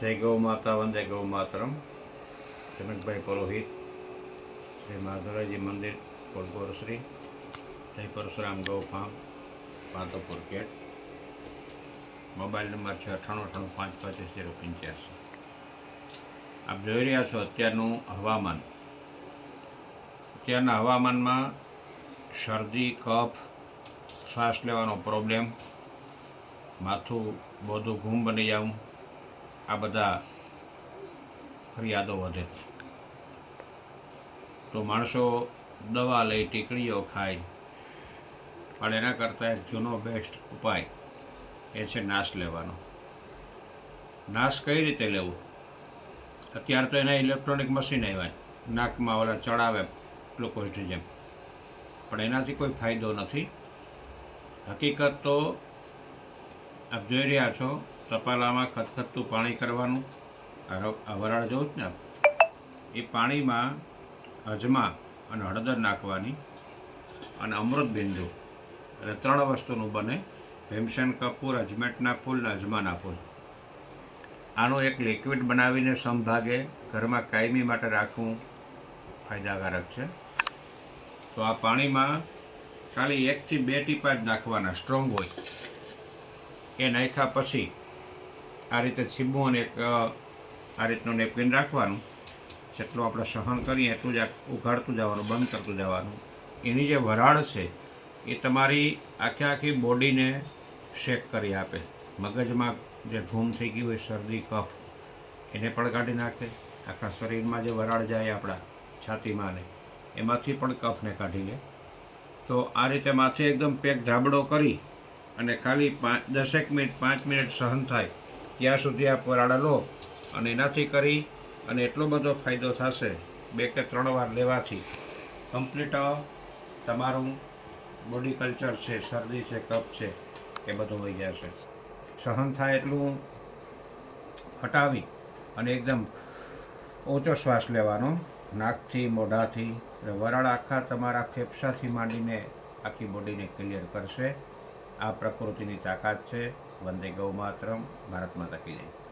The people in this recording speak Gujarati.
જય ગૌ માતા વંદે ગૌ માતરમ. જનકભાઈ પુરોહિત, શ્રી માધુરાજી મંદિર કોલપોર શ્રી, જય પરશુરામ ગૌ ફાર્મ પાતોપુર કેટ મોબાઈલ નંબર છે અઠ્ઠાણું અઠ્ઠાણું, પાંચ, પચીસ, જીરો, પંચ્યાસી. આપ જોઈ રહ્યા છો અત્યારનું હવામાન. અત્યારના હવામાનમાં શરદી, કફ, શ્વાસ લેવાનો પ્રોબ્લેમ માથું બધું ઘૂમ બની જવું આ બધા ફરિયાદો વધે. તો માણસો દવા લઈ, ટીકડીઓ ખાય, પણ એના કરતાં એક જૂનો બેસ્ટ ઉપાય એ છે નાશ લેવાનો. નાશ કઈ રીતે લેવું? અત્યારે તો એના ઇલેક્ટ્રોનિક મશીન આવ્યા નાકમાં ઓલા ચડાવે ગ્લુકોઝની જેમ. પણ એનાથી કોઈ ફાયદો નથી. હકીકત તો આપ જોઈ રહ્યા છો, તપાલામાં ખતખતું પાણી કરવાનું. આ વરાળ જોઉં જ ને એ પાણીમાં અજમા અને હળદર નાખવાની અને અમૃત બિંદુ. એટલે ત્રણ વસ્તુનું બને. ભીમસેન કપૂર અજમેટના ફૂલ ને અજમાના ફૂલ. આનું એક લિક્વિડ બનાવીને સંભાગે ઘરમાં કાયમી માટે રાખવું ફાયદાકારક છે. તો આ પાણીમાં ખાલી એકથી બે ટીપા જ નાખવાના સ્ટ્રોંગ હોય. એ નાખ્યા પછી આ રીતે છીબું અને એક આ રીતનું નેપકિન રાખવાનું. જેટલું આપણે સહન કરીએ એટલું જ ઉઘાડતું જવાનું, બંધ કરતું જવાનું. એની જે વરાળ છે, એ તમારી આખે આખી બોડીને શેક કરી આપે. મગજમાં જે ધૂમ થઈ ગયું હોય, શરદી, કફ, એને પણ કાઢી નાખે. આખા શરીરમાં જે વરાળ જાય આપણા છાતીમાં ને એમાંથી પણ કફને કાઢી લે. તો આ રીતે માથે એકદમ પેક ધાબડો કરી અને ખાલી પાંચ દસેક મિનિટ, પાંચ મિનિટ સહન થાય, ત્યાં સુધી આ પરાળા લો અને એનાથી કરી અને એટલો બધો ફાયદો થશે, બે કે ત્રણ વાર લેવાથી. કમ્પ્લીટ તમારું બોડી કલ્ચર છે, શરદી છે, કફ છે, એ બધું હોઈ જશે સહન થાય એટલું હટાવી અને એકદમ ઓછો શ્વાસ લેવાનો, નાકથી, મોઢાથી વરાળ આખા તમારા ફેફસાથી માંડીને આખી બોડીને ક્લિયર કરશે. આ પ્રકૃતિની તાકાત છે. વંદે ગૌ માતરમ. ભારત માતા કી જય.